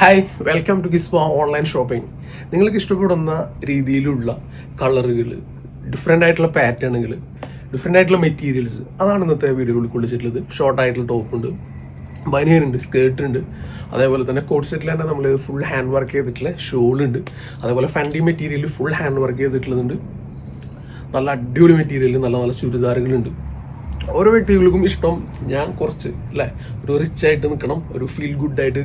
Hi welcome to Kisma online shopping നിങ്ങൾക്ക് ഇഷ്ടപ്പെടുന്ന രീതിയിലുള്ള കളറുകൾ ഡിഫറെന്റ് ആയിട്ടുള്ള പാറ്റേണുകൾ ഡിഫറെന്റ് ആയിട്ടുള്ള മെറ്റീരിയൽസ് അതാണ് ഇന്നത്തെ വീഡിയോയിൽ കൊള്ളിച്ചിട്ടുള്ളത് ഷോർട്ട് ആയിട്ടുള്ള ടോപ്പ് ഉണ്ട് ബനിയനുണ്ട് സ്കേർട്ട് ഉണ്ട്. അതേപോലെ തന്നെ കോട്ട് സെറ്റിൽ തന്നെ നമ്മൾ ഫുൾ ഹാൻഡ് വർക്ക് ചെയ്തിട്ടുള്ള ഷോൾ ഉണ്ട്. അതേപോലെ Fendi material full hand work ചെയ്തിട്ടുള്ളതുണ്ട്. നല്ല അടിപൊളി മെറ്റീരിയൽ നല്ല നല്ല ചുരിദാറുകളുണ്ട്. ഓരോ വ്യക്തികൾക്കും ഇഷ്ടം. ഞാൻ കുറച്ച് അല്ലേ? ഒരു റിച്ച് ആയിട്ട് നിൽക്കണം ഒരു ഫീൽ ഗുഡായിട്ട്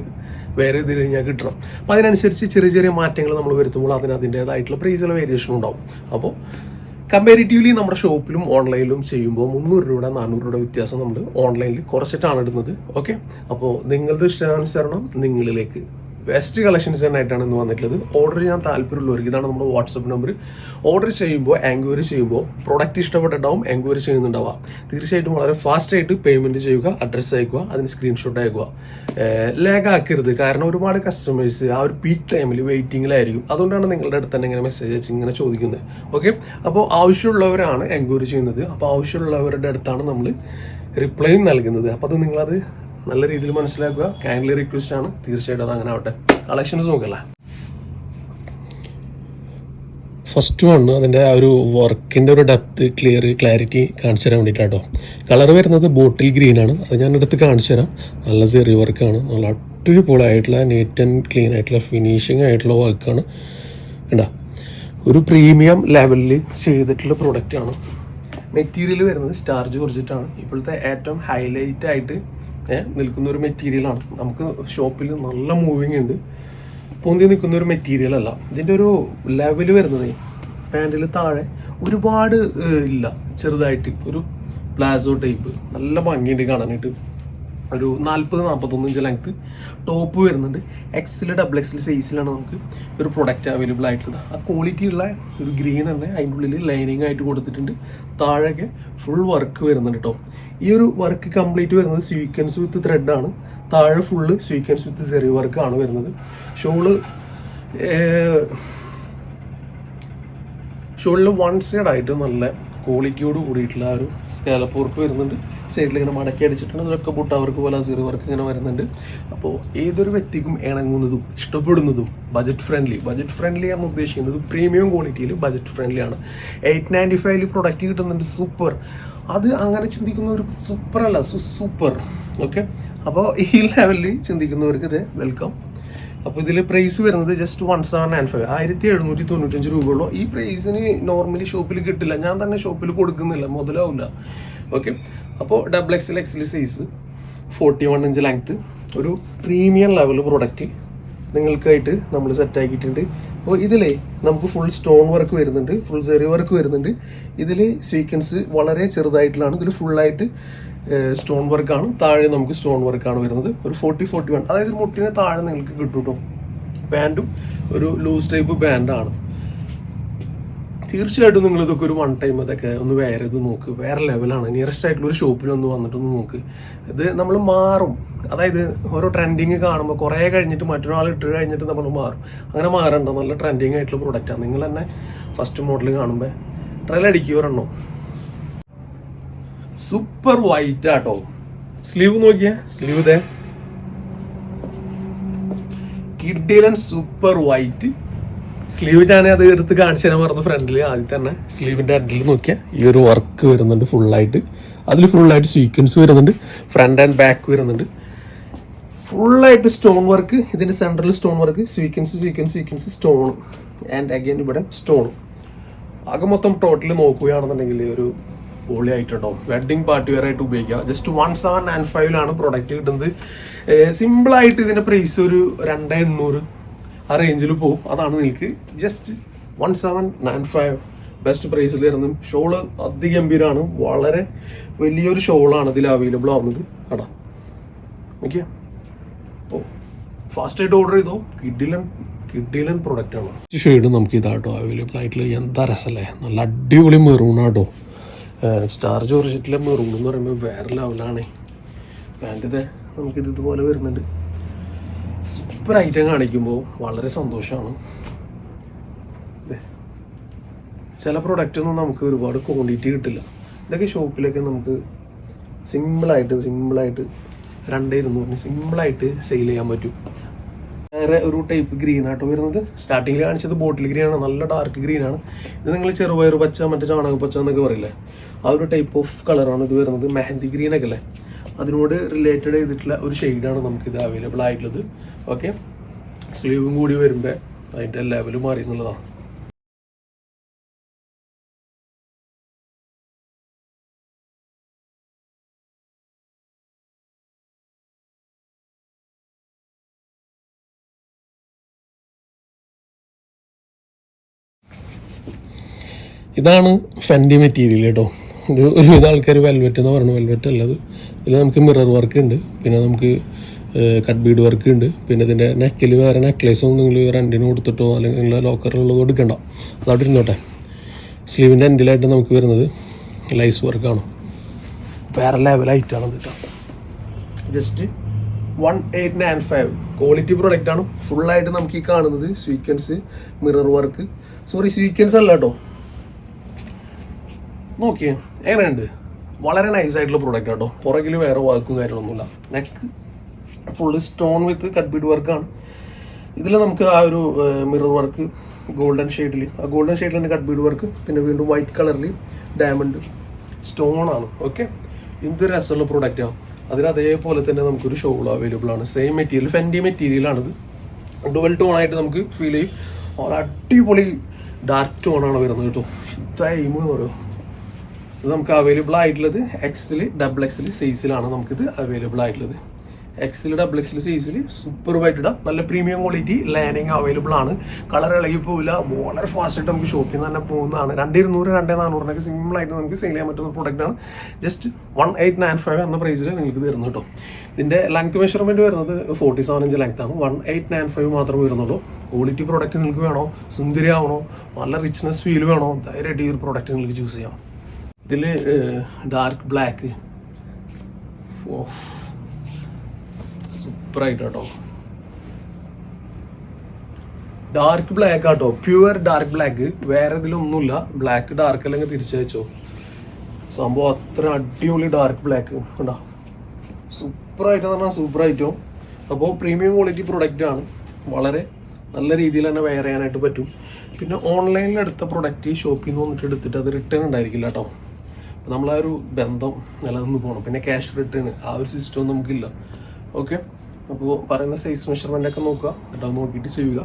വേറെ ഇതിൽ ഞാൻ കിട്ടണം. അപ്പോൾ അതിനനുസരിച്ച് ചെറിയ ചെറിയ മാറ്റങ്ങൾ നമ്മൾ വരുത്തുമ്പോൾ അതിന് അതിന്റേതായിട്ടുള്ള പ്രൈസിലെ വേരിയേഷൻ ഉണ്ടാവും. അപ്പോൾ കമ്പാരിറ്റീവ്ലി നമ്മുടെ ഷോപ്പിലും ഓൺലൈനിലും ചെയ്യുമ്പോൾ മുന്നൂറ് രൂപയുടെ നാനൂറ് രൂപയുടെ വ്യത്യാസം നമ്മൾ ഓൺലൈനിൽ കുറച്ചിട്ടാണ് ഇടുന്നത്. ഓക്കെ അപ്പോൾ നിങ്ങളുടെ ഇഷ്ടാനുസരണം നിങ്ങളിലേക്ക് ബെസ്റ്റ് കളക്ഷൻസ് തന്നെയായിട്ടാണ് ഇന്ന് വന്നിട്ടുള്ളത്. ഓർഡർ ചെയ്യാൻ താല്പര്യമുള്ളവർക്ക് ഇതാണ് നമ്മുടെ വാട്സപ്പ് നമ്പർ ഓർഡർ ചെയ്യുമ്പോൾ എൻക്വയറി ചെയ്യുമ്പോൾ പ്രോഡക്റ്റ് ഇഷ്ടപ്പെട്ടിട്ടാവും എൻക്വയറി ചെയ്യുന്നുണ്ടാവുക തീർച്ചയായിട്ടും വളരെ ഫാസ്റ്റ് ആയിട്ട് പേയ്മെന്റ് ചെയ്യുക അഡ്രസ്സ് അയക്കുക അതിന് സ്ക്രീൻഷോട്ട് അയക്കുക. ലാഗ് ആക്കരുത്. കാരണം ഒരുപാട് കസ്റ്റമേഴ്സ് ആ ഒരു പീക്ക് ടൈമിൽ വെയിറ്റിങ്ങിലായിരിക്കും അതുകൊണ്ടാണ് നിങ്ങളുടെ അടുത്ത് തന്നെ ഇങ്ങനെ മെസ്സേജ് അയച്ച് ഇങ്ങനെ ചോദിക്കുന്നത്. ഓക്കെ അപ്പോൾ ആവശ്യമുള്ളവരാണ് എൻക്വയറി ചെയ്യുന്നത്. അപ്പോൾ ആവശ്യമുള്ളവരുടെ അടുത്താണ് നമ്മൾ റിപ്ലൈ നൽകുന്നത്. അപ്പോൾ അത് നിങ്ങളത് നല്ല രീതിയിൽ മനസ്സിലാക്കുക. കൈൻഡ്ലി റിക്വസ്റ്റ് ആണ്. തീർച്ചയായിട്ടും അത് അങ്ങനെ ആവട്ടെ. കളക്ഷൻസ് നോക്കല്ല? ഫസ്റ്റ് വൺ അതിന്റെ ആ ഒരു വർക്കിന്റെ ഒരു ഡെപ്ത് ക്ലിയർ ക്ലാരിറ്റി കാണിച്ചു തരാൻ വേണ്ടിയിട്ടാട്ടോ. കളർ വരുന്നത് ബോട്ടിൽ ഗ്രീൻ ആണ്. അത് ഞാൻ എടുത്ത് കാണിച്ചു തരാം. നല്ല ചെറിയ വർക്കാണ് നല്ല അടിപൊളിയായിട്ടുള്ള നീറ്റ് ആൻഡ് ക്ലീൻ ആയിട്ടുള്ള ഫിനിഷിംഗ് ആയിട്ടുള്ള വർക്കാണ് കണ്ട? ഒരു പ്രീമിയം ലെവലിൽ ചെയ്തിട്ടുള്ള പ്രോഡക്റ്റ് ആണ്. മെറ്റീരിയൽ വരുന്നത് സ്റ്റാർജ് ജോർജറ്റാണ് ഇപ്പോഴത്തെ ഏറ്റവും ഹൈലൈറ്റ് ആയിട്ട് നിൽക്കുന്ന ഒരു മെറ്റീരിയലാണ് നമുക്ക് ഷോപ്പിൽ നല്ല മൂവിങ് ഉണ്ട്. പൊന്തി നിൽക്കുന്ന ഒരു മെറ്റീരിയൽ അല്ല. ഇതിന്റെ ഒരു ലെവൽ വരുന്നത് പാന്റിൽ താഴെ ഒരുപാട് ഇല്ല. ചെറുതായിട്ട് ഒരു പ്ലാസോ ടൈപ്പ് നല്ല ഭംഗിയുണ്ട് കാണാനായിട്ട്. ഒരു നാൽപ്പത് നാൽപ്പത്തൊന്ന് ഇഞ്ച് ലെങ്ത് ടോപ്പ് വരുന്നുണ്ട്. എക്സിൽ ഡബിൾ എക്സിൽ സൈസിലാണ് നമുക്ക് ഒരു പ്രൊഡക്റ്റ് അവൈലബിൾ ആയിട്ടുള്ളത്. ആ ക്വാളിറ്റി ഉള്ള ഒരു ഗ്രീൻ തന്നെ അതിന്റെ ഉള്ളിൽ ലൈനിങ് ആയിട്ട് കൊടുത്തിട്ടുണ്ട്. താഴെയൊക്കെ ഫുൾ വർക്ക് വരുന്നുണ്ട് കേട്ടോ ഈ ഒരു വർക്ക് കംപ്ലീറ്റ് വരുന്നത് സ്വീക്വൻസ് വിത്ത് ത്രെഡാണ് താഴെ ഫുള്ള് സ്വീക്വൻസ് വിത്ത് സെറി ആണ് വരുന്നത്. ഷോൾ ഷോളിൽ വൺ സൈഡ് ആയിട്ട് നല്ല ക്വാളിറ്റിയോട് കൂടിയിട്ടുള്ള ഒരു സ്കാലപ്പ് വർക്ക് വരുന്നുണ്ട്. സൈഡിൽ ഇങ്ങനെ മടക്കി അടിച്ചിട്ടുണ്ട് അതൊക്കെ ബുട്ട വർക്ക് പോലെ സീറോ വർക്ക് ഇങ്ങനെ വരുന്നുണ്ട്. അപ്പോൾ ഏതൊരു വ്യക്തിക്കും ഇണങ്ങുന്നതും ഇഷ്ടപ്പെടുന്നതും ബജറ്റ് ഫ്രണ്ട്ലി ബജറ്റ് ഫ്രണ്ട്ലി ആണ് ഉദ്ദേശിക്കുന്നത്. പ്രീമിയം ക്വാളിറ്റിയിൽ ബജറ്റ് ഫ്രണ്ട്ലി ആണ്. എയ്റ്റ് നയന്റി ഫൈവിൽ പ്രൊഡക്റ്റ് കിട്ടുന്നുണ്ട് സൂപ്പർ അത് അങ്ങനെ ചിന്തിക്കുന്നവർക്ക് സൂപ്പർ അല്ല സൂപ്പർ ഓക്കെ അപ്പോൾ ഈ ലെവലിൽ ചിന്തിക്കുന്നവർക്ക് ഇത് വെൽക്കം അപ്പോൾ ഇതിൽ പ്രൈസ് വരുന്നത് just one seven nine five ആയിരത്തി എഴുന്നൂറ്റി തൊണ്ണൂറ്റഞ്ച് രൂപയുള്ളൂ. ഈ പ്രൈസിന് നോർമലി ഷോപ്പിൽ കിട്ടില്ല. ഞാൻ തന്നെ ഷോപ്പിൽ കൊടുക്കുന്നില്ല. മുതലാവില്ല. ഓക്കെ അപ്പോൾ double XL XL size forty one inch length ഒരു പ്രീമിയം ലെവൽ പ്രൊഡക്റ്റ് നിങ്ങൾക്കായിട്ട് നമ്മൾ സെറ്റാക്കിയിട്ടുണ്ട് അപ്പോൾ ഇതിലേ നമുക്ക് ഫുൾ സ്റ്റോൺ വർക്ക് വരുന്നുണ്ട് ഫുൾ സെറി വർക്ക് വരുന്നുണ്ട്. ഇതിൽ സീക്വൻസ് വളരെ ചെറുതായിട്ടുള്ളതാണ്. ഇതിൽ ഫുള്ളായിട്ട് സ്റ്റോൺ വർക്കാണ് താഴെ നമുക്ക് സ്റ്റോൺ വർക്കാണ് വരുന്നത്. ഒരു ഫോർട്ടി ഫോർട്ടി വൺ അതായത് മുട്ടിന് താഴെ നിങ്ങൾക്ക് കിട്ടും കേട്ടോ പാന്റും ഒരു ലൂസ് ടൈപ്പ് പാന്റാണ് തീർച്ചയായിട്ടും നിങ്ങൾ ഇതൊക്കെ ഒരു വൺ ടൈം അതൊക്കെ ഒന്ന് വേറെ ഇത് നോക്ക്. വേറെ ലെവലാണ് നിയറസ്റ്റ് ആയിട്ടുള്ള ഒരു ഷോപ്പിൽ ഒന്ന് വന്നിട്ടൊന്ന് നോക്ക്. ഇത് നമ്മൾ മാറും. അതായത് ഓരോ ട്രെൻഡിങ് കാണുമ്പോൾ കുറേ കഴിഞ്ഞിട്ട് മറ്റൊരാൾ ഇട്ട് കഴിഞ്ഞിട്ട് നമ്മൾ മാറും. അങ്ങനെ മാറണ്ട. നല്ല ട്രെൻഡിങ് ആയിട്ടുള്ള പ്രൊഡക്റ്റാണ് നിങ്ങൾ തന്നെ ഫസ്റ്റ് മോഡൽ കാണുമ്പോൾ ട്രയൽ അടിക്കുക ഒരെണ്ണം. സൂപ്പർ വൈറ്റ് ആട്ടോ സ്ലീവ് നോക്കിയ. സ്ലീവ് ദേ കിഡിലൻ സൂപ്പർ വൈറ്റ് സ്ലീവ് ഞാൻ അത് എടുത്ത് കാണിച്ചു തരാൻ പറഞ്ഞു ഫ്രണ്ടിൽ ആദ്യം തന്നെ. സ്ലീവിന്റെ അഡിൽ നോക്കിയാൽ ഈ ഒരു വർക്ക് വരുന്നുണ്ട് ഫുള്ളായിട്ട് അതിൽ ഫുള്ളായിട്ട് സീക്വൻസ് വരുന്നുണ്ട് ഫ്രണ്ട് ആൻഡ് ബാക്ക് വരുന്നുണ്ട്. ഫുള്ളായിട്ട് സ്റ്റോൺ വർക്ക് ഇതിന്റെ central stone work sequins sequins sequins stone and again ഇവിടെ സ്റ്റോൺ ആകെ മൊത്തം ടോട്ടൽ നോക്കുകയാണെന്നുണ്ടെങ്കിൽ ഒരു പൊളിയായിട്ടുണ്ടോ? വെഡിങ് പാർട്ടി വെയർ ആയിട്ട് ഉപയോഗിക്കുക ജസ്റ്റ് വൺ സെവൻ നയൻ ഫൈവിലാണ് പ്രൊഡക്റ്റ് കിട്ടുന്നത്. സിമ്പിൾ ആയിട്ട് ഇതിന്റെ പ്രൈസ് ഒരു രണ്ട് എണ്ണൂറ് ആ റേഞ്ചിൽ പോകും അതാണ് നിങ്ങൾക്ക് just one seven nine five best പ്രൈസിൽ വരുന്നു ഷോൾ അതിഗംഭീരമാണ് വളരെ വലിയൊരു ഷോളാണ് ഇതിൽ അവൈലബിൾ ആവുന്നത്. കടാ ഓക്കെ അപ്പോൾ ഫാസ്റ്റ് ആയിട്ട് ഓർഡർ ചെയ്തോ. കിഡിലൻ കിഡിലൻ പ്രൊഡക്റ്റാണ് ഷെയ്ഡ് നമുക്ക് ഇതാട്ടോ അവൈലബിൾ ആയിട്ടുള്ള എന്താ രസമല്ലേ? നല്ല അടിപൊളി മെറൂണാട്ടോ സ്റ്റാർ ജോർജറ്റിലെ മെറൂൺ എന്ന് പറയുമ്പോൾ വേറെ ലെവലാണ് പാന്റിതെ നമുക്കിത് ഇതുപോലെ വരുന്നുണ്ട്. സൂപ്പർ ഐറ്റം കാണിക്കുമ്പോൾ വളരെ സന്തോഷമാണ്. ചില പ്രൊഡക്റ്റ് ഒന്നും നമുക്ക് ഒരുപാട് ക്വാണ്ടിറ്റി കിട്ടില്ല. ഇതൊക്കെ ഷോപ്പിലൊക്കെ നമുക്ക് സിമ്പിളായിട്ട് സിമ്പിളായിട്ട് രണ്ടേ ഇരുന്നൂറിന് സിമ്പിളായിട്ട് സെയിൽ ചെയ്യാൻ പറ്റും. വേറെ ഒരു ടൈപ്പ് ഗ്രീൻ ആട്ടോ വരുന്നത്. സ്റ്റാർട്ടിങ്ങിൽ കാണിച്ചത് ബോട്ടിൽ ഗ്രീൻ ആണ്. നല്ല ഡാർക്ക് ഗ്രീൻ ആണ്. ഇത് നിങ്ങൾ ചെറുപയർ പച്ച മറ്റേ ചാണക പച്ച എന്നൊക്കെ പറയില്ലേ? ആ ഒരു ടൈപ്പ് ഓഫ് കളറാണ് ഇത് വരുന്നത്. മെഹന്തി ഗ്രീൻ ഒക്കെ അല്ലേ? അതിനോട് റിലേറ്റഡ് ചെയ്തിട്ടുള്ള ഒരു ഷെയ്ഡാണ് നമുക്കിത് അവൈലബിൾ ആയിട്ടുള്ളത്. ഓക്കെ സ്ലീവും കൂടി വരുമ്പോൾ അതിന്റെ ലെവൽ മാറി എന്നുള്ളതാണ്. ഇതാണ് ഫെൻഡി മെറ്റീരിയൽ കേട്ടോ ഇത് ഒരുവിധ ആൾക്കാർ വെൽവെറ്റ് എന്ന് പറഞ്ഞു വെൽവെറ്റ് അല്ലത്. ഇതിൽ നമുക്ക് മിറർ വർക്ക് ഉണ്ട് പിന്നെ നമുക്ക് കട്ട് ബീഡ് വർക്ക് ഉണ്ട് പിന്നെ ഇതിന്റെ നെക്കിൽ വേറെ നെക്ലേസ് നിങ്ങൾ റെന്റിന് കൊടുത്തിട്ടോ അല്ലെങ്കിൽ ലോക്കറിലുള്ളത് കൊടുക്കണ്ട അതവിടെ ഇരുന്നോട്ടെ. സ്ലീവിന്റെ എൻഡിലായിട്ട് നമുക്ക് വരുന്നത് ലൈസ് വർക്കാണ് വേറെ ലെവലായിട്ടാണ് കേട്ടോ just one eight nine five quality product ആണ്. ഫുള്ളായിട്ട് നമുക്ക് ഈ കാണുന്നത് sequins mirror work sorry sequins അല്ല കേട്ടോ നോക്കിയേ എങ്ങനെയുണ്ട്? വളരെ നൈസ് ആയിട്ടുള്ള പ്രോഡക്റ്റ് കേട്ടോ പുറകിൽ വേറെ വർക്കും കാര്യങ്ങളൊന്നുമില്ല. Neck full stone with cut bead വർക്കാണ് ഇതിൽ നമുക്ക് ആ ഒരു മിറർ വർക്ക് ഗോൾഡൻ ഷെയ്ഡിൽ ആ ഗോൾഡൻ ഷെയ്ഡിൽ തന്നെ കട്ട് ബീഡ് വർക്ക് പിന്നെ വീണ്ടും വൈറ്റ് കളറിൽ ഡയമണ്ട് സ്റ്റോൺ ആണ്. ഓക്കെ എന്ത് രസമുള്ള പ്രോഡക്റ്റാണ് അതിന് അതേപോലെ തന്നെ നമുക്കൊരു ഷോൾ അവൈലബിൾ ആണ്. സെയിം മെറ്റീരിയൽ ഫെൻഡി മെറ്റീരിയൽ ആണിത്. ഡുവൽ ടോൺ ആയിട്ട് നമുക്ക് ഫീൽ ചെയ്യും. അടിപൊളി ഡാർക്ക് ടോൺ ആണ് വരുന്നത് കേട്ടോ. ടൈം എന്ന് പറയുമോ ഇത് നമുക്ക് അവൈലബിൾ ആയിട്ടുള്ളത് എക്സിൽ ഡബിൾ എക്സിൽ സൈസിലാണ് നമുക്കിത് അവൈലബിൾ ആയിട്ടുള്ളത്. എക്സിൽ ഡബിൾ എക്സിൽ സൈസിൽ സൂപ്പർ ഇടാം. നല്ല പ്രീമിയം ക്വാളിറ്റി ലാനിങ് അവൈലബിൾ ആണ്. കളർ ഇളകി പോവില്ല. വളരെ ഫാസ്റ്റ് ആയിട്ട് നമുക്ക് ഷോപ്പിൽ നിന്ന് തന്നെ പോകുന്നതാണ്. രണ്ട് ഇരുന്നൂറ് രണ്ട് നാനൂറിനൊക്കെ സിമ്പിൾ ആയിട്ട് നമുക്ക് സെയിൽ ചെയ്യാൻ പറ്റുന്ന പ്രോഡക്റ്റ് ആണ്. Just one eight nine five എന്ന പ്രൈസിൽ നിങ്ങൾക്ക് തരുന്നു കേട്ടോ. ഇതിന്റെ ലെങ്ത് മെഷർമെന്റ് വരുന്നത് ഫോർട്ടി സെവൻ ഇഞ്ച് ലെങ്ത് ആണ്. വൺ എയ്റ്റ് നയൻ ഫൈവ് മാത്രമേ വരുന്നുള്ളൂ. ക്വാളിറ്റി പ്രോഡക്റ്റ് നിങ്ങൾക്ക് വേണോ? സുന്ദരി ആവണോ നല്ല റിച്ച്നെസ് ഫീൽ വേണോ? ധൈര്യമായിട്ട് ഈ ഒരു പ്രോഡക്റ്റ് നിങ്ങൾക്ക് ചൂസ് ചെയ്യാം. ഇതിൽ ഡാർക്ക് ബ്ലാക്ക് സൂപ്പറായിട്ട് കേട്ടോ ഡാർക്ക് ബ്ലാക്ക് ആട്ടോ. പ്യുവർ ഡാർക്ക് ബ്ലാക്ക് വേറെ ഇതിലൊന്നുമില്ല. ബ്ലാക്ക് ഡാർക്ക് അല്ലെങ്കിൽ തിരിച്ചയച്ചോ സംഭവം അത്ര അടിപൊളി ഡാർക്ക് ബ്ലാക്ക് കണ്ടോ? സൂപ്പറായിട്ട് പറഞ്ഞാൽ സൂപ്പറായിട്ടോ. അപ്പോൾ പ്രീമിയം ക്വാളിറ്റി പ്രൊഡക്റ്റ് ആണ്. വളരെ നല്ല രീതിയിൽ തന്നെ വെയർ ചെയ്യാനായിട്ട് പറ്റും. പിന്നെ ഓൺലൈനിൽ എടുത്ത പ്രൊഡക്റ്റ് ഷോപ്പിൽ നിന്ന് വന്നിട്ട് എടുത്തിട്ട് അത് റിട്ടേൺ ഉണ്ടായിരിക്കില്ല കേട്ടോ. നമ്മളാ ഒരു ബന്ധം നിലനിന്ന് പോകണം പിന്നെ ക്യാഷ് റിട്ടേൺ ആ ഒരു സിസ്റ്റം നമുക്കില്ല. ഓക്കെ അപ്പോൾ പറയുന്ന സൈസ് മെഷർമെന്റ് ഒക്കെ നോക്കുക. എന്നിട്ട് അത് നോക്കിയിട്ട് ചെയ്യുക.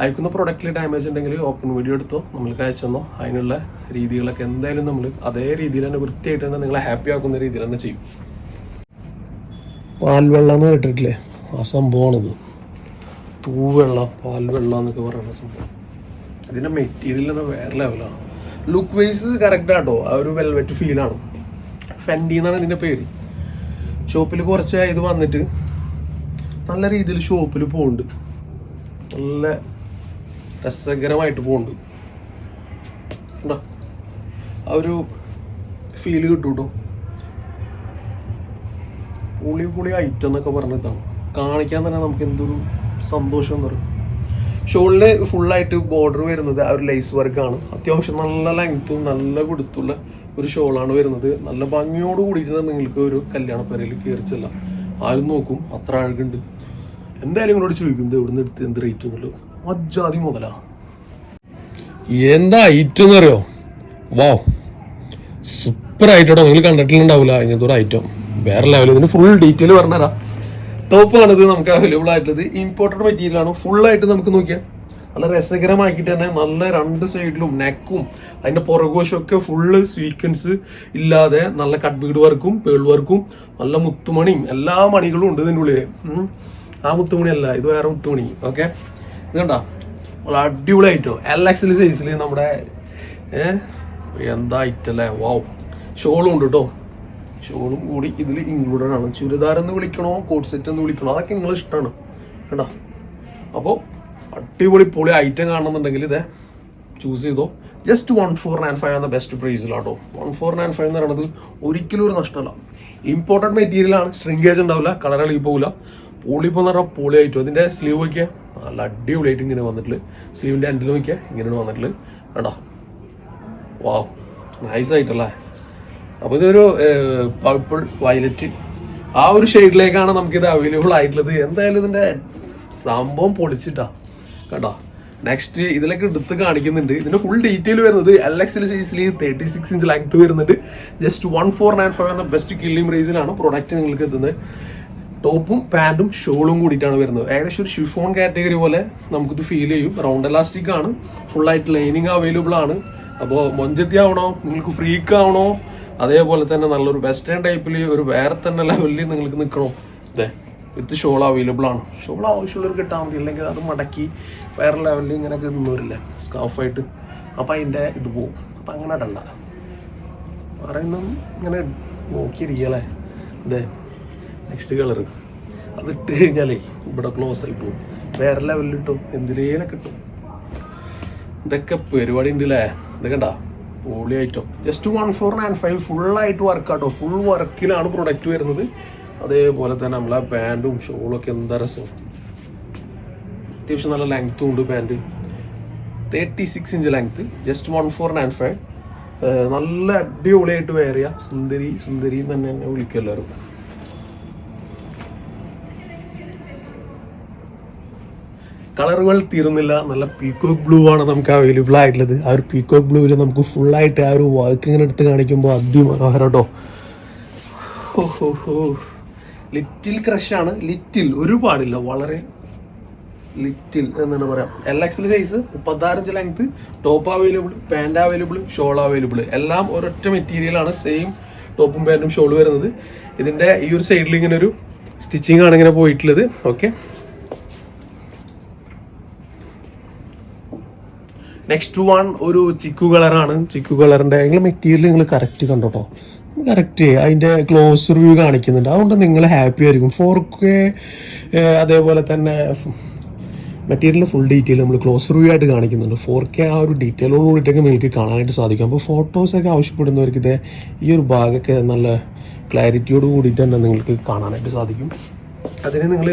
അയക്കുന്ന പ്രൊഡക്റ്റിൽ ഡാമേജ് ഉണ്ടെങ്കിൽ ഓപ്പൺ വീഡിയോ എടുത്തോ. നമ്മൾക്ക് അയച്ചെന്നോ അതിനുള്ള രീതികളൊക്കെ എന്തായാലും നമ്മൾ അതേ രീതിയിൽ തന്നെ വൃത്തിയായിട്ട് തന്നെ നിങ്ങളെ ഹാപ്പി ആക്കുന്ന രീതിയിൽ തന്നെ ചെയ്യും. പാൽവെള്ളം എന്ന് കേട്ടിട്ടില്ലേ? ആ സംഭവമാണിത്. തൂവെള്ളം പാൽവെള്ളം എന്നൊക്കെ പറയുന്ന സംഭവം. ഇതിന്റെ മെറ്റീരിയൽ തന്നെ വേറെ ലെവലാണ് ലുക്ക് വൈസ് കറക്റ്റ് ആട്ടോ. ആ ഒരു വെൽവെറ്റ് ഫീലാണ് ഫെൻഡി എന്നാണ് ഇതിന്റെ പേര്. ഷോപ്പിൽ കുറച്ച് ഇത് വന്നിട്ട് നല്ല രീതിയിൽ ഷോപ്പിൽ പോകുന്നുണ്ട് നല്ല രസകരമായിട്ട് പോകുന്നുണ്ട്? ആ ഒരു ഫീൽ കിട്ടും കേട്ടോ പുളി പുളി ഐറ്റം എന്നൊക്കെ പറഞ്ഞിട്ടാണ്. കാണിക്കാൻ തന്നെ നമുക്ക് എന്തൊരു സന്തോഷം എന്ന് പറയും. ഷോളിൽ ഫുള്ളായിട്ട് ബോർഡർ വരുന്നത് ആ ഒരു ലേസ് വർക്കാണ് അത്യാവശ്യം നല്ല ലെങ്ത്തും നല്ല കൊടുത്തുള്ള ഒരു ഷോളാണ് വരുന്നത്. നല്ല ഭംഗിയോട് കൂടിയിട്ട് നിങ്ങൾക്ക് ഒരു കല്യാണ പേരയിൽ കയറി ചെല്ലാം. ആരും നോക്കും അത്ര അഴകുണ്ട് എന്തായാലും നിങ്ങളോട് ചോദിക്കും ഇത് എവിടെ നിന്ന് എടുത്ത്? എന്ത് റേറ്റ് എന്നുള്ളത് മജ്ജാതി മുതലാ. എന്താ ഐറ്റം എന്ന് അറിയോ? വാ സൂപ്പർ ആയിട്ടോ നിങ്ങൾ കണ്ടിട്ടുണ്ടാവില്ല. ഇങ്ങനത്തെ ഒരു ഐറ്റം വേറെ ലെവൽ ഇതിന് ഫുൾ ഡീറ്റെയിൽ പറഞ്ഞുതരാം. ടോപ്പ് ആണ് ഇത് നമുക്ക് അവൈലബിൾ ആയിട്ടുള്ളത്. ഇമ്പോർട്ടഡ് മെറ്റീരിയൽ ആണ്. ഫുൾ ആയിട്ട് നമുക്ക് നോക്കിയാൽ നല്ല രസകരമാക്കിയിട്ട് തന്നെ നല്ല രണ്ട് സൈഡിലും നെക്കും അതിന്റെ പുറകോശമൊക്കെ ഫുള്ള് സ്വീക്വൻസ് ഇല്ലാതെ നല്ല കട്ട് വർക്കും പേൾ വർക്കും നല്ല മുത്തുമണിയും എല്ലാ മണികളും ഉണ്ട് ഇതിന്റെ ഉള്ളിൽ ആ മുത്തുമണി അല്ല ഇത് വേറെ മുത്തുമണി. ഓക്കെ ഇത് കണ്ട? നല്ല അടിപൊളി ഐറ്റം എൽ എക്സൽ സൈസിൽ നമ്മുടെ എന്താ ഐറ്റം വാവ് ഷോളും ഉണ്ട് കേട്ടോ ഷോളും കൂടി ഇതിൽ ഇൻക്ലൂഡഡ് ആണ്. ചുരിദാർ എന്ന് വിളിക്കണോ? കോട്ട് സെറ്റ് എന്ന് വിളിക്കണോ? അതൊക്കെ നിങ്ങൾ ഇഷ്ടമാണ് കേട്ടോ അപ്പോൾ അടിപൊളി പൊളി ഐറ്റം കാണണമെന്നുണ്ടെങ്കിൽ ഇതേ ചൂസ് ചെയ്തോ. Just one four nine five ആണ് ബെസ്റ്റ് പ്രൈസിലാട്ടോ വൺ ഫോർ നയൻ ഫൈവ് എന്ന് പറയുന്നത് ഒരിക്കലും ഒരു നഷ്ടമല്ല. ഇമ്പോർട്ടന്റ് മെറ്റീരിയൽ ആണ്. സ്ട്രിങ്കേജ് ഉണ്ടാവില്ല. കളർ ഇളകി പോകില്ല പൊളിപ്പോൾ എന്ന് പറഞ്ഞാൽ പൊളി ആയിട്ടും അതിന്റെ സ്ലീവ് നോക്കിയാൽ നല്ല അടിപൊളിയായിട്ട് ഇങ്ങനെ വന്നിട്ടുള്ളത് സ്ലീവിന്റെ എൻഡിൽ നോക്കിയാൽ ഇങ്ങനെയാണ് വന്നിട്ടുള്ളത് കേട്ടോ വാവ് നൈസ് ആയിട്ടല്ലേ? അപ്പോൾ ഇതൊരു പർപ്പിൾ വയലറ്റ് ആ ഒരു ഷെയ്ഡിലേക്കാണ് നമുക്കിത് അവൈലബിൾ ആയിട്ടുള്ളത്. എന്തായാലും ഇതിന്റെ സംഭവം പൊളിച്ചിട്ടാ. കേട്ടോ നെക്സ്റ്റ് ഇതിലൊക്കെ എടുത്ത് കാണിക്കുന്നുണ്ട്. ഇതിന്റെ ഫുൾ ഡീറ്റെയിൽ വരുന്നത് L X L size thirty six inch length വരുന്നുണ്ട്. Just one four nine five എന്ന ബെസ്റ്റ് കില്ലിംഗ് റേസിലാണ് പ്രൊഡക്റ്റ് നിങ്ങൾക്ക് എത്തുന്നത്. ടോപ്പും പാന്റും ഷോളും കൂടിയിട്ടാണ് വരുന്നത്. ഏകദേശം ഒരു ഷിഫോൺ കാറ്റഗറി പോലെ നമുക്കിത് ഫീൽ ചെയ്യും. റൗണ്ട് എലാസ്റ്റിക് ആണ്. ഫുള്ളായിട്ട് ലൈനിങ് അവൈലബിൾ ആണ്. അപ്പോൾ മൊഞ്ചത്തി ആവണോ? നിങ്ങൾക്ക് ഫ്രീക്ക് ആവണോ? അതേപോലെ തന്നെ നല്ലൊരു വെസ്റ്റേൺ ടൈപ്പിൽ ഒരു വേറെ തന്നെ ലെവലിൽ നിങ്ങൾക്ക് നിൽക്കണം അതെ വിത്ത് ഷോൾ അവൈലബിൾ ആണ്. ഷോൾ ആവശ്യമുള്ളവർ കിട്ടാൻ മതി. അല്ലെങ്കിൽ അത് മടക്കി വേറെ ലെവലിൽ ഇങ്ങനെ കിട്ടുന്നവരില്ല സ്കാഫായിട്ട് അപ്പം അതിന്റെ ഇത് പോവും. അപ്പം അങ്ങനെ ഇടണ്ട. പറയുന്നത് ഇങ്ങനെ നോക്കിയിരിക്കല്ലേ? അതെ നെക്സ്റ്റ് കളർ അത് ഇട്ട് കഴിഞ്ഞാലേ ഇവിടെ ക്ലോസ് ആയി പോകും വേറെ ലെവലിൽ കിട്ടും. എന്തിനേലും കിട്ടും. ഇതൊക്കെ പരിപാടി ഉണ്ട് അല്ലേ ഇതൊക്കെ ഉണ്ടാ poly item just one four nine five ഫുള്ളായിട്ട് വർക്ക് ആട്ടോ. ഫുൾ വർക്കിലാണ് പ്രൊഡക്റ്റ് വരുന്നത്. അതേപോലെ തന്നെ നമ്മളെ പാന്റും ഷോളൊക്കെ എന്താ രസം? അത്യാവശ്യം നല്ല ലെങ്ത്തും ഉണ്ട് pant thirty six inch length just one four nine five നല്ല അടിപൊളിയായിട്ട് വെയർ സുന്ദരി സുന്ദരി എന്ന് തന്നെ വിളിക്കുമല്ലോ കളറുകൾ തീരുന്നില്ല. നല്ല പീക്കോക്ക് ബ്ലൂ ആണ് നമുക്ക് അവൈലബിൾ ആയിട്ടുള്ളത്. ആ ഒരു പീക്കോക്ക് ബ്ലൂവിൽ നമുക്ക് ഫുൾ ആയിട്ട് ആ ഒരു വർക്ക് ഇങ്ങനെ എടുത്ത് കാണിക്കുമ്പോൾ അതിമനോഹരം കേട്ടോ ഹോ ഹോ ഹോ. ലിറ്റിൽ ക്രഷാണ് ലിറ്റിൽ ഒരുപാടില്ല. വളരെ ലിറ്റിൽ എന്നാണ് പറയാം. എൽ എക്സിൽ size മുപ്പത്താറിഞ്ച് length top available pant available shawl available എല്ലാം ഒരൊറ്റ മെറ്റീരിയലാണ് സെയിം ടോപ്പും പാന്റും ഷോൾ വരുന്നത്. ഇതിന്റെ ഈ ഒരു സൈഡിൽ ഇങ്ങനെ ഒരു സ്റ്റിച്ചിങ് ആണ് ഇങ്ങനെ പോയിട്ടുള്ളത്. ഓക്കെ നെക്സ്റ്റ് വൺ ഒരു ചിക്കു കളറാണ് ചിക്കു കളറിന്റെ നിങ്ങൾ മെറ്റീരിയൽ നിങ്ങൾ കറക്റ്റ് കണ്ടോട്ടോ കറക്റ്റ് അതിന്റെ ക്ലോസ് റിവ്യൂ കാണിക്കുന്നുണ്ട്. അതുകൊണ്ട് നിങ്ങൾ ഹാപ്പി ആയിരിക്കും. ഫോർ കെ അതേപോലെ തന്നെ മെറ്റീരിയൽ ഫുൾ ഡീറ്റെയിൽ നമ്മൾ ക്ലോസ് റിവ്യൂ ആയിട്ട് കാണിക്കുന്നുണ്ട്. ഫോർ കെ ആ ഒരു ഡീറ്റെയിലോട് കൂടിയിട്ടൊക്കെ നിങ്ങൾക്ക് കാണാനായിട്ട് സാധിക്കും. അപ്പോൾ ഫോട്ടോസൊക്കെ ആവശ്യപ്പെടുന്നവർക്ക് ഇത് ഈ ഒരു ഭാഗമൊക്കെ നല്ല ക്ലാരിറ്റിയോട് കൂടിയിട്ട് തന്നെ നിങ്ങൾക്ക് കാണാനായിട്ട് സാധിക്കും. അതിന് നിങ്ങൾ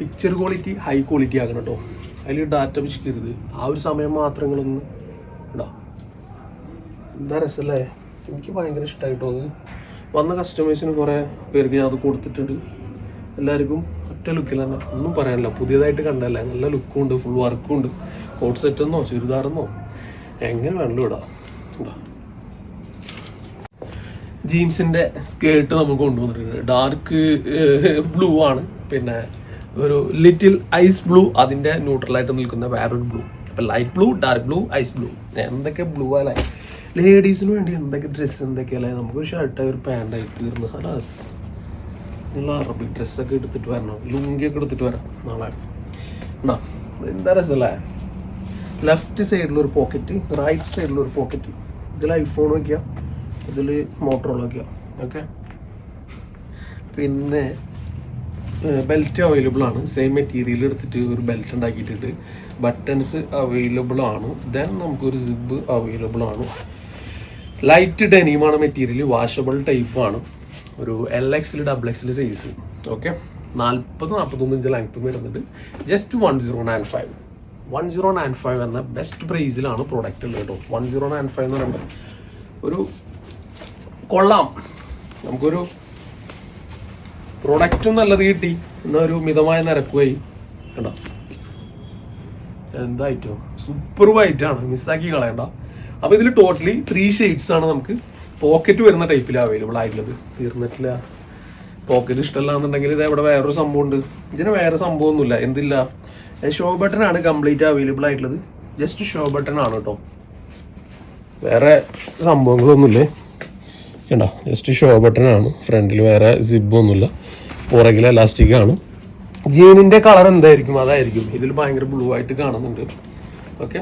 പിക്ചർ ക്വാളിറ്റി ഹൈ ക്വാളിറ്റി ആക്കണം കേട്ടോ അതിൽ ഡാറ്റ പിശിക്കരുത് ആ ഒരു സമയം മാത്രം നിങ്ങളൊന്ന് ഇടാം. എന്താ രസമല്ലേ എനിക്ക് ഭയങ്കര ഇഷ്ടമായിട്ടോ അത് വന്ന കസ്റ്റമേഴ്സിന് കുറേ പേർക്ക് ഞാൻ അത് കൊടുത്തിട്ടുണ്ട്. എല്ലാവർക്കും ഒറ്റ ലുക്കിൽ തന്നെ. ഒന്നും പറയാനില്ല. പുതിയതായിട്ട് കണ്ടല്ലേ നല്ല ലുക്കും ഉണ്ട് ഫുൾ വർക്കും ഉണ്ട്. കോട്ട് സെറ്റെന്നോ ചുരിദാറെന്നോ എങ്ങനെ വേണമല്ലോ ഇടാം. ജീൻസിന്റെ സ്കേർട്ട് നമുക്ക് കൊണ്ടുവന്നിട്ടുണ്ട്. ഡാർക്ക് ബ്ലൂ ആണ്. പിന്നെ ഒരു ലിറ്റിൽ ഐസ് ബ്ലൂ അതിന്റെ ന്യൂട്രലായിട്ട് നിൽക്കുന്ന വേറൊരു ബ്ലൂ അപ്പം light blue dark blue ice blue എന്തൊക്കെ ബ്ലൂ അല്ലേ? ലേഡീസിന് വേണ്ടി എന്തൊക്കെ ഡ്രസ്സ് എന്തൊക്കെയല്ലേ നമുക്കൊരു ഷർട്ടായി ഒരു പാന്റായി തീർന്ന് ഹലാസ് നല്ല അറബി ഡ്രസ്സൊക്കെ എടുത്തിട്ട് വരണം. ലുങ്കിയൊക്കെ എടുത്തിട്ട് വരാം നാളെ. ഉണ്ടോ എന്താ രസമല്ലേ? ലെഫ്റ്റ് സൈഡിലൊരു പോക്കറ്റ് റൈറ്റ് സൈഡിലൊരു പോക്കറ്റ് ഇതിൽ ഐഫോൺ വയ്ക്കുക ഇതിൽ മോട്ടറോൾ വയ്ക്കുക ഓക്കെ പിന്നെ ബെൽറ്റ് അവൈലബിൾ ആണ്. സെയിം മെറ്റീരിയൽ എടുത്തിട്ട് ഒരു ബെൽറ്റ് ഉണ്ടാക്കിയിട്ടുണ്ട്. ബട്ടൺസ് അവൈലബിൾ ആണ്. ദെൻ നമുക്കൊരു സിബ് അവൈലബിൾ ആണ്. ലൈറ്റ് ഡെനീമാണ് മെറ്റീരിയൽ വാഷബിൾ ടൈപ്പ് ആണ്. ഒരു എൽ എക്സിൽ ഡബിൾ എക്സിൽ സൈസ് ഓക്കെ നാൽപ്പത് നാൽപ്പത്തൊന്ന് ഇഞ്ച് ലെങ്ത്തും വരുന്നുണ്ട്. Just one zero nine five one zero nine five എന്ന ബെസ്റ്റ് പ്രൈസിലാണ് പ്രോഡക്റ്റ് ഉള്ളത് കേട്ടോ വൺ സീറോ നയൻ ഫൈവ് എന്ന് പറയുമ്പോൾ ഒരു കൊള്ളാം. നമുക്കൊരു പ്രൊഡക്റ്റും നല്ലത് കിട്ടി. എന്നൊരു ഒരു മിതമായ നിരക്കുമായി കണ്ടോ? എന്തായിട്ടോ സൂപ്പർ വൈറ്റ് ആണ്. മിസ്സാക്കി കളയണ്ട. അപ്പൊ ഇതിൽ ടോട്ടലി ത്രീ ഷെയ്ഡ്സ് ആണ് നമുക്ക് പോക്കറ്റ് വരുന്ന ടൈപ്പിൽ അവൈലബിൾ ആയിട്ടുള്ളത്. തീർന്നിട്ടില്ല. പോക്കറ്റ് ഇഷ്ടമല്ല എന്നുണ്ടെങ്കിൽ ഇത് ഇവിടെ വേറൊരു സംഭവം ഉണ്ട്. ഇതിന് വേറെ സംഭവമൊന്നുമില്ല. എന്തില്ല? ഷോ ബട്ടൺ ആണ് കംപ്ലീറ്റ് അവൈലബിൾ ആയിട്ടുള്ളത്. ജസ്റ്റ് ഷോ ബട്ടൺ ആണ് കേട്ടോ വേറെ സംഭവങ്ങളൊന്നുമില്ലേ? കണ്ടോ? ജസ്റ്റ് ഷോ ബട്ടനാണ് ഫ്രണ്ടിൽ വേറെ സിബൊന്നുമില്ല പുറകിൽ എലാസ്റ്റിക് ആണ്. ജീനിന്റെ കളർ എന്തായിരിക്കും? അതായിരിക്കും. ഇതിൽ ഭയങ്കര ബ്ലൂ ആയിട്ട് കാണുന്നുണ്ട്. ഓക്കെ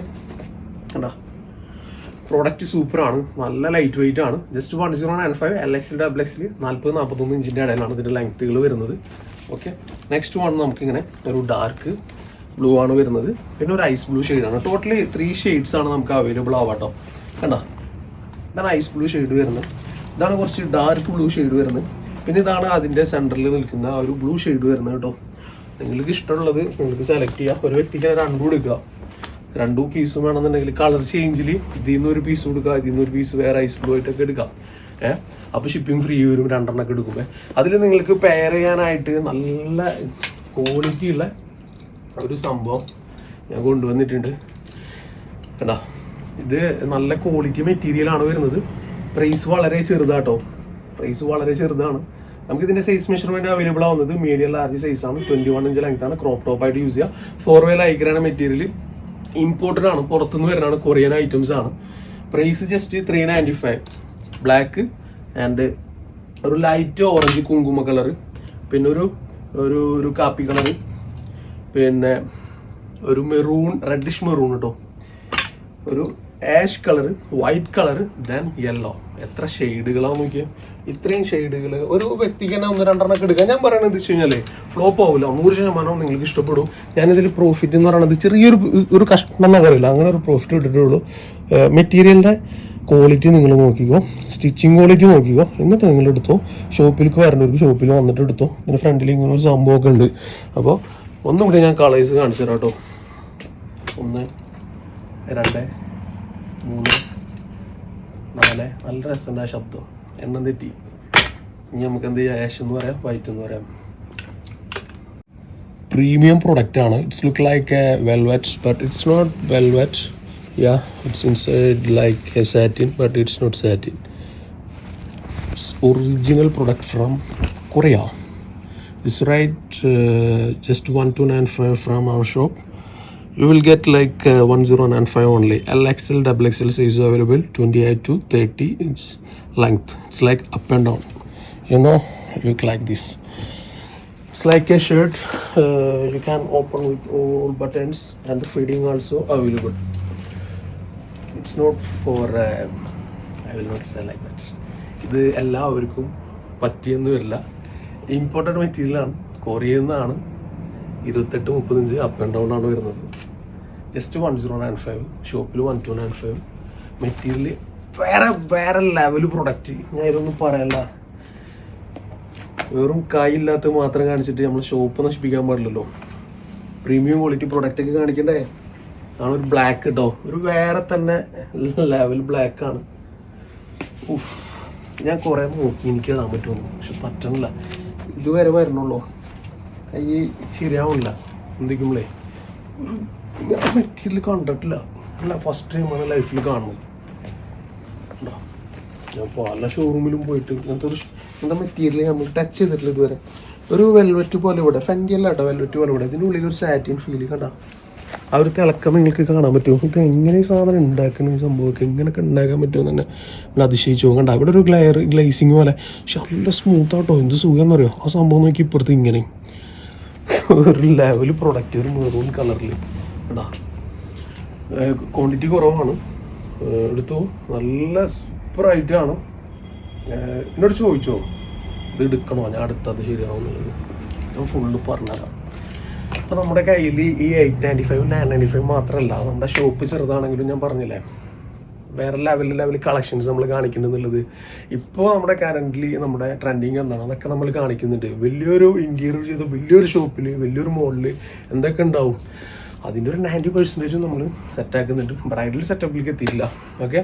പ്രോഡക്റ്റ് സൂപ്പർ ആണ്. നല്ല ലൈറ്റ് വെയിറ്റ് ആണ് just one zero nine five L XL double XL നാൽപ്പത് നാൽപ്പത്തൊന്ന് ഇഞ്ചിന്റെ ഇടയിലാണ് ഇതിന്റെ ലെങ്ത്തുകൾ വരുന്നത്. ഓക്കെ നെക്സ്റ്റ് വൺ നമുക്കിങ്ങനെ ഒരു ഡാർക്ക് ബ്ലൂ ആണ് വരുന്നത്. പിന്നെ ഒരു ഐസ് ബ്ലൂ ആണ്. ടോട്ടലി ത്രീ ഷെയ്ഡ്സ് ആണ് നമുക്ക് അവൈലബിൾ ആവാട്ടോ. കണ്ടോ? ഇതാണ് ഐസ് ബ്ലൂ ഷെയ്ഡ് വരുന്നത്. ഇതാണ് കുറച്ച് ഡാർക്ക് ബ്ലൂ ഷെയ്ഡ് വരുന്നത്. പിന്നെ ഇതാണ് അതിന്റെ സെന്ററിൽ നിൽക്കുന്ന ഒരു ബ്ലൂ ഷെയ്ഡ് വരുന്നത് കേട്ടോ. നിങ്ങൾക്ക് ഇഷ്ടമുള്ളത് നിങ്ങൾക്ക് സെലക്ട് ചെയ്യാം. ഒരു വ്യക്തിക്ക് രണ്ടും എടുക്കുക രണ്ടു പീസും വേണമെന്നുണ്ടെങ്കിൽ കളർ ചേഞ്ചിൽ ഇതിൽ നിന്ന് ഒരു പീസ് കൊടുക്കുക ഇതിൽ നിന്ന് ഒരു പീസ് വേറെ ഐസ് ബ്ലൂ ആയിട്ടൊക്കെ എടുക്കാം ഏഹ് അപ്പോൾ ഷിപ്പിംഗ് ഫ്രീ വരും രണ്ടെണ്ണമൊക്കെ എടുക്കുമ്പോൾ അതിൽ നിങ്ങൾക്ക് പെയർ ചെയ്യാനായിട്ട് നല്ല ക്വാളിറ്റി ഉള്ള ഒരു സംഭവം ഞാൻ കൊണ്ടുവന്നിട്ടുണ്ട്. കണ്ടാ? ഇത് നല്ല ക്വാളിറ്റി മെറ്റീരിയൽ ആണ് വരുന്നത്. പ്രൈസ് വളരെ ചെറുതാട്ടോ. പ്രൈസ് വളരെ ചെറുതാണ്. നമുക്ക് ഇതിന്റെ സൈസ് മെഷർമെന്റ് അവൈലബിൾ ആവുന്നത് മീഡിയം ലാർജ് സൈസ് ആണ്. ട്വന്റി വൺ ഇഞ്ച് ലെങ്ത് ആണ്. ക്രോപ്പ് ടോപ്പ് ആയിട്ട് യൂസ് ചെയ്യുക ഫോർ വേ ലൈക്രാണ് മെറ്റീരിയൽ ഇമ്പോർട്ടഡ് ആണ്. പുറത്തുനിന്ന് വരുന്നതാണ് കൊറിയൻ ഐറ്റംസ് ആണ്. Price just three ninety five black and ഒരു ലൈറ്റ് ഓറഞ്ച് കുങ്കുമ കളർ പിന്നെ ഒരു ഒരു ഒരു കാപ്പി കളർ പിന്നെ ഒരു മെറൂൺ റെഡിഷ് മെറൂൺ കേട്ടോ ഒരു ash colour white colour then yellow എത്ര ഷെയ്ഡുകളാണ് നോക്കിയാൽ ഇത്രയും ഷെയ്ഡുകൾ ഒരു വ്യക്തിക്ക് തന്നെ ഒന്ന് രണ്ടെണ്ണം എടുക്കാം. ഞാൻ എന്താ വെച്ച് കഴിഞ്ഞാലേ ഫ്ലോപ്പ് ആവില്ല നൂറ് ശതമാനം നിങ്ങൾക്ക് ഇഷ്ടപ്പെടും. ഞാനിതിൽ പ്രോഫിറ്റ് എന്ന് പറയുന്നത് ചെറിയൊരു ഒരു കഷ്ണം നഗരമില്ല അങ്ങനെ ഒരു പ്രോഫിറ്റ് ഇട്ടിട്ടുള്ളൂ. മെറ്റീരിയലിന്റെ ക്വാളിറ്റി നിങ്ങൾ നോക്കിക്കോ. സ്റ്റിച്ചിങ് ക്വാളിറ്റി നോക്കിക്കോ. എന്നിട്ട് നിങ്ങൾ എടുത്തോ. ഷോപ്പിലേക്ക് വരേണ്ടവർക്ക് ഷോപ്പിൽ വന്നിട്ട് എടുത്തോ. ഇതിന്റെ ഫ്രണ്ടിൽ ഇങ്ങനെ ഒരു സംഭവമൊക്കെ ഉണ്ട്. അപ്പോൾ ഒന്നും കൂടി ഞാൻ കളേഴ്സ് കാണിച്ചു തരാം കേട്ടോ. ഒന്ന് രണ്ട് മൂന്ന് നാല്. നല്ല രസമുണ്ട് ആ ശബ്ദം. എണ്ണം തെറ്റി. ഇനി നമുക്ക് എന്ത് ചെയ്യാം? ആഷ് എന്ന് പറയാം വൈറ്റ് എന്ന് പറയാം. പ്രീമിയം പ്രൊഡക്റ്റ് ആണ്. It's look like a velvet but it's not velvet yeah it's inside like a satin but it's not satin original product from Korea it's right just one two nine 1295 from our shop. You will get like uh, 1095 only. LXL, double XL is available, 28 to 30 inch length. It's like up and down. You know, look like this. It's like a shirt. Uh, you can open with all buttons and the feeding also available. It's not for. Uh, I will not say like that. ഇത് എല്ലാവർക്കും പറ്റിയെന്ന് important മെറ്റീരിയലാണ് കൊറിയയിൽ നിന്നാണ് ഇരുപത്തെട്ട് മുപ്പത്തഞ്ച് up and down ആണ് വരുന്നത് just one zero nine five ഷോപ്പിൽ one two nine five material വേറെ വേറെ ലെവൽ പ്രൊഡക്റ്റ് ഞാൻ ഇതൊന്നും പറയല്ല വെറും കായില്ലാത്ത മാത്രം കാണിച്ചിട്ട് നമ്മൾ ഷോപ്പ് നശിപ്പിക്കാൻ പാടില്ലല്ലോ. പ്രീമിയം ക്വാളിറ്റി പ്രൊഡക്റ്റ് ഒക്കെ കാണിക്കണ്ടേ? ആണ് ഒരു ബ്ലാക്ക് കേട്ടോ ഒരു വേറെ തന്നെ ലെവൽ ബ്ലാക്ക് ആണ്. ഉഫ്. ഞാൻ കുറേ നോക്കി എനിക്ക് ഇടാൻ പറ്റുള്ളൂ. പക്ഷെ പറ്റണില്ല. ഇതുവരെ വരണുള്ളൂ കൈ ശരിയാവില്ല എന്തിക്കുമ്പളേ ഒരു ഞാൻ മെറ്റീരിയൽ കണ്ടിട്ടില്ല. അല്ല ഫസ്റ്റ് ടൈമാണ് ലൈഫിൽ കാണുന്നത്. ഞാൻ പല ഷോറൂമിലും പോയിട്ട് ഇങ്ങനത്തെ ഒരു ഇങ്ങനത്തെ മെറ്റീരിയൽ നമ്മൾ ടച്ച് ചെയ്തിട്ടില്ല ഇതുവരെ. ഒരു വെൽവെറ്റ് പോലെ ഇവിടെ ഫെൻഡി അല്ല കേട്ടോ വെൽവെറ്റ് പോലെ ഇവിടെ. ഇതിന്റെ ഉള്ളിൽ ഒരു സാറ്റിൻ ഫീൽ കണ്ട? ആ ഒരു തിളക്കം നിങ്ങൾക്ക് കാണാൻ പറ്റുമോ ഇത് എങ്ങനെ ഈ സാധനം ഉണ്ടാക്കുന്ന ഈ സംഭവമൊക്കെ? എങ്ങനെയൊക്കെ ഉണ്ടാക്കാൻ പറ്റുമോ തന്നെ നമ്മൾ അതിശയിച്ചു കണ്ട? അവിടെ ഒരു ഗ്ലെയർ ഗ്ലേസിങ് പോലെ. പക്ഷെ നല്ല സ്മൂത്ത് ആട്ടോ. എന്ത് സുഖം എന്നറിയോ ആ സംഭവം നോക്കി ഇപ്പുറത്ത് ഇങ്ങനെ ഒരു ലെവൽ പ്രൊഡക്റ്റ് ഒരു മെറൂൺ കളറിൽ കേട്ടാ ക്വാണ്ടിറ്റി കുറവാണ്. എടുത്തു. നല്ല സൂപ്പർ ഐറ്റമാണ് എന്നോട് ചോദിച്ചോ ഇത് എടുക്കണോ? ഞാൻ അടുത്തത് ശരിയാവുന്നുള്ളത് ഫുള്ള് പറഞ്ഞതാണ് അപ്പോൾ നമ്മുടെ കയ്യിൽ ഈ eight ninety five nine ninety five മാത്രമല്ല നമ്മുടെ ഷോപ്പ് ചെറുതാണെങ്കിലും ഞാൻ പറഞ്ഞില്ലേ വേറെ ലെവൽ ലെവൽ കളക്ഷൻസ് നമ്മൾ കാണിക്കുന്നുള്ളത് ഇപ്പോൾ നമ്മുടെ കറന്റ്ലി നമ്മുടെ ട്രെൻഡിങ് എന്താണ് അതൊക്കെ നമ്മൾ കാണിക്കുന്നുണ്ട്. വലിയൊരു ഇന്റീരിയർ ചെയ്ത വലിയൊരു ഷോപ്പിൽ വലിയൊരു മോളിൽ എന്തൊക്കെ ഉണ്ടാവും? അതിന്റെ ഒരു നയന്റി പെർസെന്റേജും നമ്മൾ സെറ്റാക്കുന്നുണ്ട് ബ്രൈഡൽ സെറ്റപ്പിലേക്ക് എത്തിയില്ല ഓക്കെ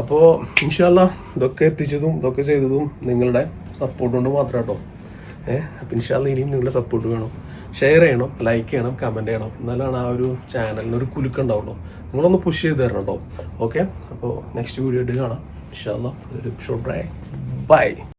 അപ്പോൾ ഇൻഷാല്ല ഇതൊക്കെ എത്തിച്ചതും ഇതൊക്കെ ചെയ്തതും നിങ്ങളുടെ സപ്പോർട്ട് കൊണ്ട് മാത്രം കേട്ടോ ഏഹ് അപ്പം ഇൻഷാല്ല ഇനിയും നിങ്ങളുടെ സപ്പോർട്ട് വേണം. ഷെയർ ചെയ്യണം ലൈക്ക് ചെയ്യണം കമന്റ് ചെയ്യണം. എന്നാലാണ് ആ ഒരു ചാനലിന് ഒരു കുലുക്ക് കുലുക്കുണ്ടാവുള്ളൂ നിങ്ങളൊന്ന് പുഷ് ചെയ്ത് തരണം കേട്ടോ ഓക്കെ അപ്പോൾ നെക്സ്റ്റ് വീഡിയോ ആയിട്ട് കാണാം. ഇൻഷാല്ല ഒരു ഷോർട്ട് ബൈ